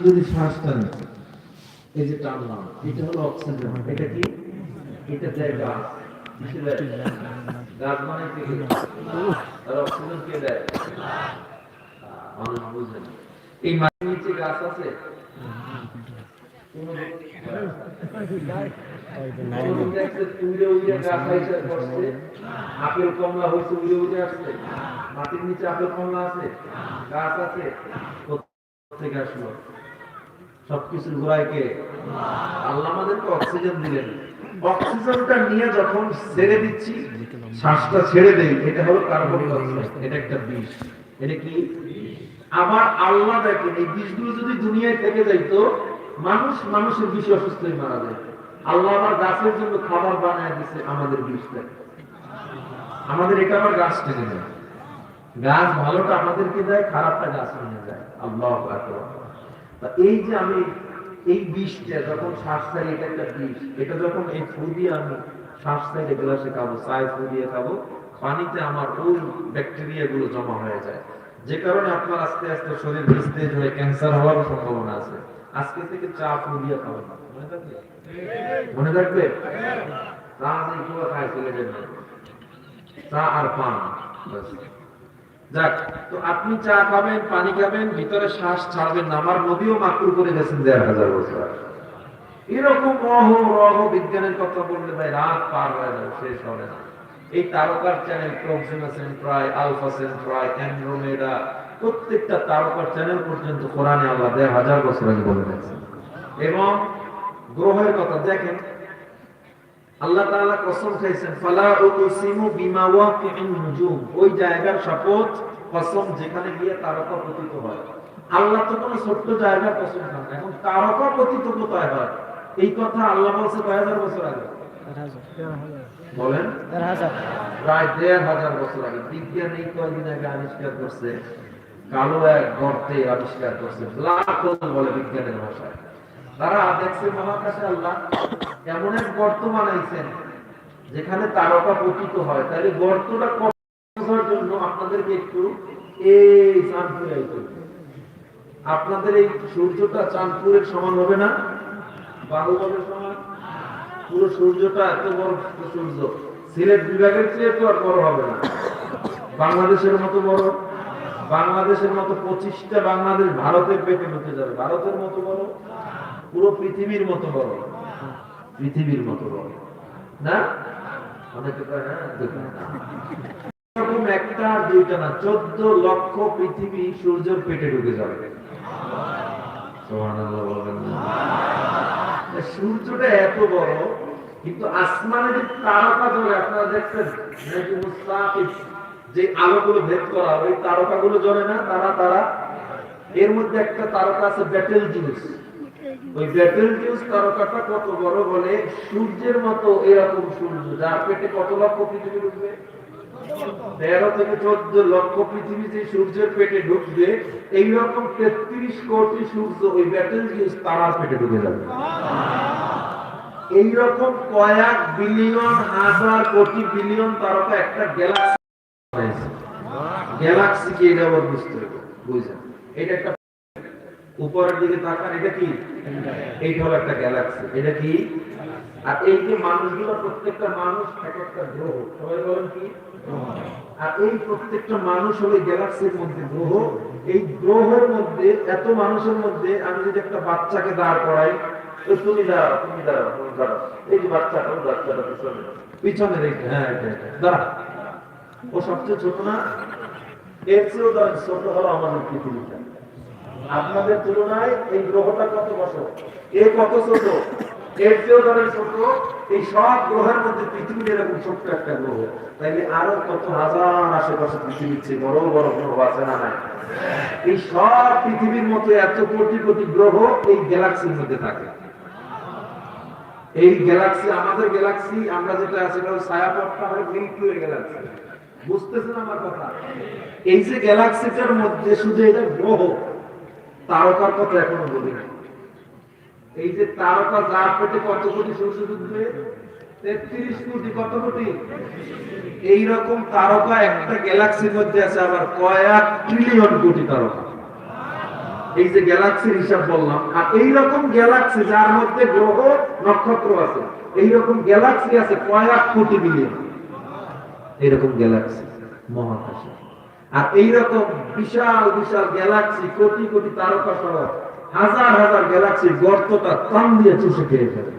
যদি শ্বাস টানে এই যে টানলাম এটা হলো অক্সিজেন এটা কি? এটা দেয় গাছ গাছ মানে কি? আর অক্সিজেন কে দেয়? মানুষ বুঝে এই মাটির নিচে গাছ আছে? আপেল কমলা হয়েছে, উড়ে উড়ে আসছে। মাটির নিচে আপেল কমলা আছে? গাছ আছে? থেকে আসলো? সবকিছুর গোড়ায় কে? আল্লাহ আমাদেরকে অক্সিজেন দিলেন। অক্সিজেনটা নিয়ে যখন ছেড়ে দিচ্ছি, শ্বাসটা ছেড়ে দেই, এটা হলো কার্বন এটা একটা বিষ। এটা কি? আবার আল্লাহ দেখেন, এই বিষগুলো যদি দুনিয়ায় থেকে যাইতো মানুষ মানুষের বিষে অসুস্থ হয়ে মারা যায়। আল্লাহ আবার গাছের জন্য খাবার বানায় দিচ্ছে আমাদের বিষটা। আমাদের এটা আবার গাছ টেনে যায়। গাছ ভালোটা আমাদেরকে দেয়, খারাপটা গাছ নিয়ে যায়। আল্লাহ এই যে আমি এই বিষটা যখন শ্বাস ছাড়ি এটা একটা বিষ, এটা যখন এই ফু দিয়ে আমি শ্বাস ছাড়ি গ্লাসে খাব, চায় ফু দিয়ে খাব, পানিতে আমার ওই ব্যাকটেরিয়া গুলো জমা হয়ে যায়। যে কারণে আপনার আস্তে আস্তে শরীর নিস্তেজ হয়ে ক্যান্সার হওয়ার সম্ভাবনা আছে। আজকে থেকে চা ফু দিয়ে খাবেন। মনে থাকবে? মনে থাকবে? চা আর পান। যাক, তো আপনি চা খাবেন, পানি খাবেন, ভিতরে শ্বাস ছাড়বেন আমার নদীও করে গেছেন দেড় হাজার বছর এরকম বিজ্ঞানের কথা বললে ভাই রাত পার হয়ে যাবে, শেষ হবে না। এই তারকার channel Proxima Centauri Alpha Centauri Andromeda, প্রত্যেকটা তারকার চ্যানেল পর্যন্ত কোরআনে আল্লাহ দেড় হাজার বছর আগে বলে গেছেন। এবং গ্রহের কথা দেখেন আল্লাহ তাআলা কসম খাইছেন ফালা উকসিমু বিমা ওয়াকিউন নুজুম। ওই জায়গার শপথ কসম যেখানে গিয়ে তারকা পতিত হয়। আল্লাহ তো কোনো ছোট্ট জায়গা পছন্দ করে না এখন তারকা পতিত কোথায় হয়? এই কথা আল্লাহ বলছে কয় হাজার বছর আগে? বলেন। প্রায় দেড় হাজার বছর আগে। বিজ্ঞান এই কয়েকদিন আগে আবিষ্কার করছে কালো এক গর্তে আবিষ্কার করছে ব্ল্যাক হোল বলে বিজ্ঞানের ভাষায়। তারা দেখছে মহাকাশে আল্লাহ এমন এক গর্ত বানাইছেন, যেখানে তারকা পতিত হয়। তাহলে গর্তটা জন্য আপনাদেরকে একটু এই চাঁদপুরে আপনাদের এই সূর্যটা চাঁদপুরের সমান হবে না? সমান? পুরো সূর্যটা এত বড় সূর্য। সিলেট বিভাগের চেয়ে তো আর বড় হবে না। বাংলাদেশের মতো বড়? বাংলাদেশের মতো পঁচিশটা বাংলাদেশ ভারতের পেটে ঢুকে যাবে। ভারতের মতো বড়? পুরো পৃথিবীর মতো বড়। পৃথিবীর মতো বড়। না। সূর্যটা এত বড়, কিন্তু যে তারকা আপনারা দেখছেন যে আলোগুলো ভেদ করা, ওই তারকাগুলো জ্বলে না, তারা তারা, এর মধ্যে একটা তারকা আছে, ব্যাটেল জিউস ওই ব্যাটেল তারকাটা কত বড় বলে, সূর্যের মতো এরকম সূর্য, যার পেটে কত লক্ষ পৃথিবী ঢুকবে? তেরো থেকে চোদ্দ লক্ষ পৃথিবী যে সূর্যের পেটে ঢুকবে, এইরকম তেত্রিশ কোটি সূর্য ওই ব্যাটেল তারার পেটে ঢুকে যাবে। এইরকম কয়েক বিলিয়ন, হাজার কোটি বিলিয়ন তারকা একটা গ্যালাক্সি গ্যালাক্সি কি এটা আবার বুঝতে হবে বুঝছেন এটা একটা উপরের দিকে তাকান, এটা কি? এইটা হলো একটা গ্যালাক্সি এটা কি? আর এই যে মানুষগুলো, প্রত্যেকটা মানুষ এক একটা গ্রহ, সবাই বলেন কি? আর এই প্রত্যেকটা মানুষ হলো গ্যালাক্সির মধ্যে গ্রহ। এই গ্রহের মধ্যে, এত মানুষের মধ্যে, আমি যদি একটা বাচ্চাকে দাঁড় করাই তো তুমি দাঁড়াও তুমি দাঁড়াও তুমি দাঁড়াও। এই যে বাচ্চাটা, ওই বাচ্চাটা পিছনে। পিছনে রেখে হ্যাঁ এটা এটা দাঁড়া। ও সবচেয়ে ছোট না? এর চেয়েও ছোট হলো আমাদের পৃথিবীটা। আপনাদের তুলনায় এই গ্রহটা কত বছর? এ কত ছোট? এর চেয়েও ধরেন ছোট? এই সব গ্রহের মধ্যে পৃথিবীর এরকম ছোট্ট একটা গ্রহ। তাইলে আরও কত হাজার আশেপাশে পৃথিবীর চেয়ে বড় বড় গ্রহ আছে না নাই? এই সব পৃথিবীর মতো এত কোটি কোটি গ্রহ এই গ্যালাক্সির মধ্যে থাকে। এই গ্যালাক্সি, আমাদের গ্যালাক্সি, আমরা যেটা আছে হলো ছায়াপথটা হলো মিল্কি ওয়ে গ্যালাক্সি বুঝতেছেন আমার কথা? এই যে গ্যালাক্সিটার মধ্যে শুধু এটা গ্রহ তারকার কথা এখনও বলি নাই। এই যে তারকা যার পেটে কত কোটি সূর্য তেত্রিশ কোটি, কত কোটি? এইরকম তারকা একটা গ্যালাক্সির মধ্যে আছে আবার কয়েক ট্রিলিয়ন কোটি তারকা। এই যে গ্যালাক্সির হিসাব বললাম, আর এই রকম গ্যালাক্সি যার মধ্যে গ্রহ, নক্ষত্র আছে এই রকম গ্যালাক্সি আছে কয়েক কোটি মিলিয়ন এরকম গ্যালাক্সি, মহাকাশে। আর এইরকম বিশাল বিশাল গ্যালাক্সি কোটি কোটি তারকা সহ হাজার হাজার গ্যালাক্সির গর্তটা টান দিয়ে চুষে খেয়ে ফেলে।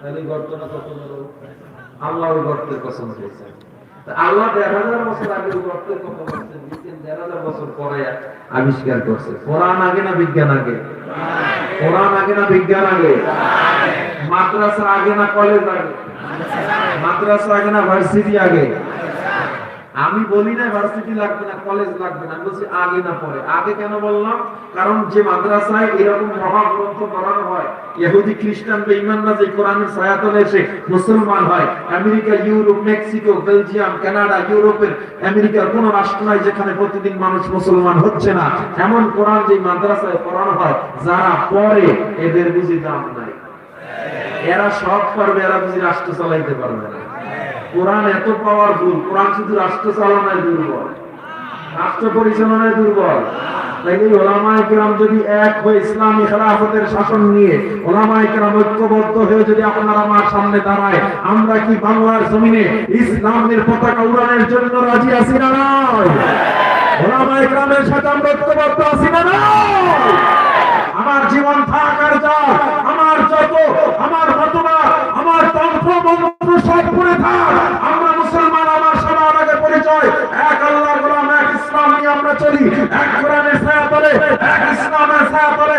তাহলে গর্তটা কত? আল্লাহ ওই গর্তের কসম আল্লাহ দেড় হাজার বছর আগে গর্তের কথা বলছেন দেড় হাজার বছর পরে আবিষ্কার করছে। কোরআন আগে না বিজ্ঞান আগে? কোরআন আগে না বিজ্ঞান আগে? মাদ্রাসা আগে না কলেজ আগে? মাদ্রাসা আগে না ভার্সিটি আগে? আমি বলি না ভার্সিটি লাগবে না, কলেজ লাগবে না। বলছি আগে না পরে। আগে কেন বললাম? কারণ যে মাদ্রাসায় এরকম মহাগ্রন্থ পড়ানো হয়, ইহুদি, খ্রিস্টান, বেঈমানরা যে কোরআনের ছায়াতলে এসে মুসলমান হয়, America, Europe, Mexico, Belgium, Canada, ইউরোপের আমেরিকার কোন রাষ্ট্র নাই যেখানে প্রতিদিন মানুষ মুসলমান হচ্ছে না। এমন কোরআন যে মাদ্রাসায় পড়ানো হয়, যারা পড়ে, এদের বুঝি দাম নাই। এরা সব পারবে, এরা বুঝি রাষ্ট্র চালাইতে পারবে না। কোরআন এত পাওয়ারফুল কোরআন শুধু রাষ্ট্র চালনায় দুর্বল, রাষ্ট্র পরিচালনায় দুর্বল। তাইলে ওলামায়ে কেরাম যদি এক হয়ে ইসলামী খেলাফতের শাসন নিয়ে ওলামায়ে কেরাম ঐক্যবদ্ধ হয়ে যদি আপনারা আমার সামনে দাঁড়ায়, আমরা কি বাংলার জমিনে ইসলামের পতাকা উড়ানোর জন্য রাজি আছি না নয়? ওলামায়ে কেরামের সাথে আমরা ঐক্যবদ্ধ আছি না নয় আমার জীবন থাকার যা আমার যত আমার মতবাদ আমার তন্ত্র মন্ত্র সব পড়ে থাক আমরা মুসলমান আমার সবার আগে পরিচয় এক আল্লাহর গোলাম এক ইসলাম নিয়ে আমরা চলি এক কোরআনের ছায়া তলে এক ইসলামের ছায়া তলে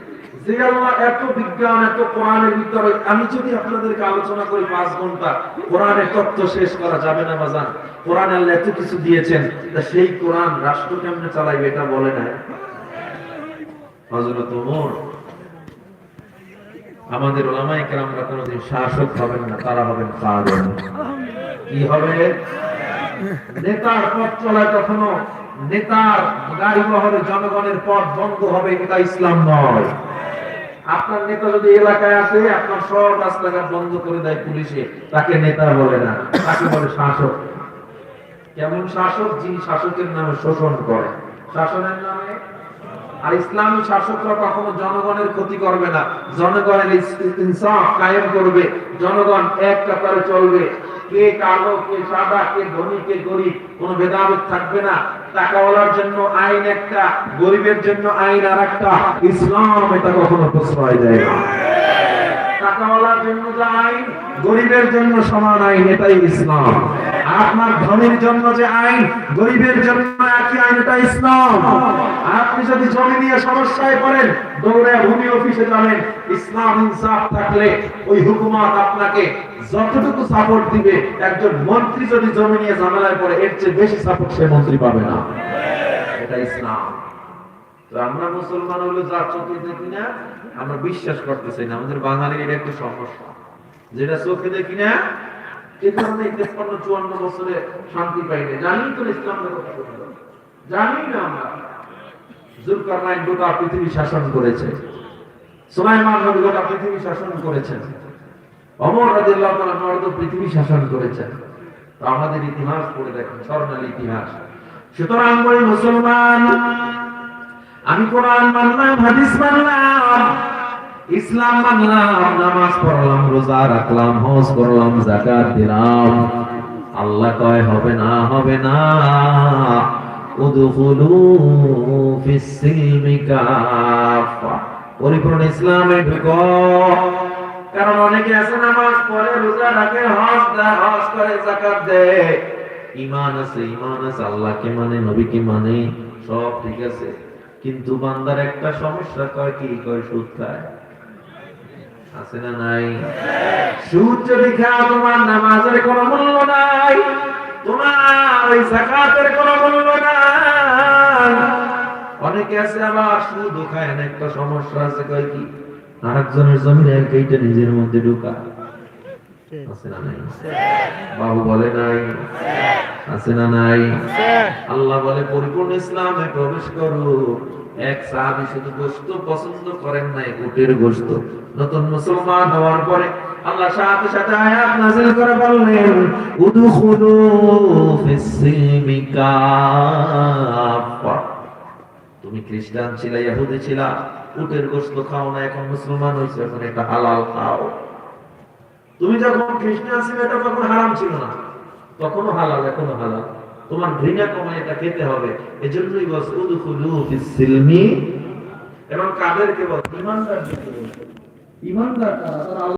যে আল্লাহ এত বিজ্ঞান, এত কোরআনের ভিতরে, আমি যদি আপনাদেরকে আলোচনা করি পাঁচ ঘণ্টা, কোরআনের তত্ত্ব শেষ করা যাবে না, বাজান? কোরআন আল্লাহ এত কিছু দিয়েছেন, তা সেই কোরআন রাষ্ট্র কেমনে চালাইবে এটা বলে না হযরত ওমর, আমাদের ওলামায়ে কেরামরা কোনোদিন শাসক হবেন না, তারা হবেন কাদের কি হবে? নেতার পথ চলায় কখনো, নেতার গাড়ি জনগণের পথ বন্ধ হবে, এটা ইসলাম নয়। আপনার নেতা যদি এলাকায় আসে, আপনার সব রাস্তাঘাট বন্ধ করে দেয় পুলিশে, তাকে নেতা বলে না, তাকে বলে শাসক। কেমন শাসক? যিনি শাসকের নামে শোষণ করে। শাসনের নামে? আর ইসলামী শাসকরা কখনো জনগণের ক্ষতি করবে না। জনগণের ইনসাফ কায়েম করবে। জনগণ এক কাতারে চলবে। কে কালো কে সাদা কে ধনী কে গরিব, কোনো ভেদাভেদ থাকবে না। টাকাওয়ালার জন্য আইন একটা, গরিবের জন্য আইন আর একটা ইসলাম এটা কখনো প্রশ্রয় দেয় না। টাকাওয়ালার জন্য যে আইন, গরিবের জন্য সমান আইন, এটাই ইসলাম। আপনার ধনীর জন্য যে আইন, গরিবের জন্য একই আইন এটা ইসলাম। আপনি যদি জমি নিয়ে সমস্যায় পড়েন, দৌড়ে ভূমি অফিসে যাবেন। ইসলাম ইনসাফ থাকলে ওই হুকুমত আপনাকে যতটুকু সাপোর্ট দিবে, একজন মন্ত্রী যদি জমি নিয়ে ঝামেলায় পড়ে, এর চেয়ে বেশি সাপোর্ট সে মন্ত্রী পাবে না। এটা ইসলাম। আমরা মুসলমান চোখে দেখি না, আমরা বিশ্বাস করতেছি না। আমাদের বাঙালির এটা একটু সমস্যা। যেটা চোখে দেখি না তেপ্পান্ন চুয়ান্ন বছরে শান্তি পাইনি জানি তো বলতে। জানি না আমরা। জুলকারনাইন গোটা পৃথিবী শাসন করেছে। সুলাইমান নবী গোটা পৃথিবী শাসন করেছেন অমর রাদিয়াল্লাহু তাআলা নর্দ পৃথিবী শাসন করেছেন আমাদের ইতিহাস পড়ে দেখেন, স্বর্ণালী ইতিহাস। সুতরাং বলি মুসলমান, আমি কোরআন মানলাম, হাদিস মানলাম, ইসলাম মানলাম, নামাজ পড়লাম, রোজা রাখলাম, হজ করলাম, যাকাত দিলাম। আল্লাহ কয়, হবে না হবে না। পরিপূর্ণ ইসলামে কারণ অনেকে আছে নামাজ রোজা রাখে দেয় করে দেয়। ইমান আছে ইমান আছে, আল্লাহকে মানে নবীকে মানে সব ঠিক আছে। কিন্তু বান্দার একটা সমস্যা, কয় কি, কয় সুদ খায়? আছে না নাই? সুদ যদি খাও তোমার নামাজের কোনো মূল্য নাই। তোমার কোনো মূল্য নাই। অনেকে আছে সুদ খায় না, একটা সমস্যা আছে, কয় কি? আরেকজনের জমির নিজের মধ্যে ঢুকা। আল্লাহ বলে, পরিপূর্ণ ইসলামে প্রবেশ করো। এক সাহাবী শুধু গোস্ত পছন্দ করেন নাই, উটের গোস্ত। নতুন মুসলমান হওয়ার পরে আল্লাহ সাথে সাথে আয়াত নাযিল করে বললেন, উদখুলু ফিস-সিলমি কাফা তুমি খ্রিস্টান ছিলে, ইহুদি ছিলা, উটের গোস্ত খাও না, এখন মুসলমান হইছো, এখন এটা হালাল খাও। তুমি যখন খ্রিস্টান ছিলে, এটা তখন হারাম ছিল না। তখনও হালাল, এখনও হালাল। তোমার ঘৃণা কমায় এটা খেতে হবে। এজন্যই বস, উদখুলু ফিস-সিলমি। এবং কাদেরকে বল, ইমানদার ইমানদার তারা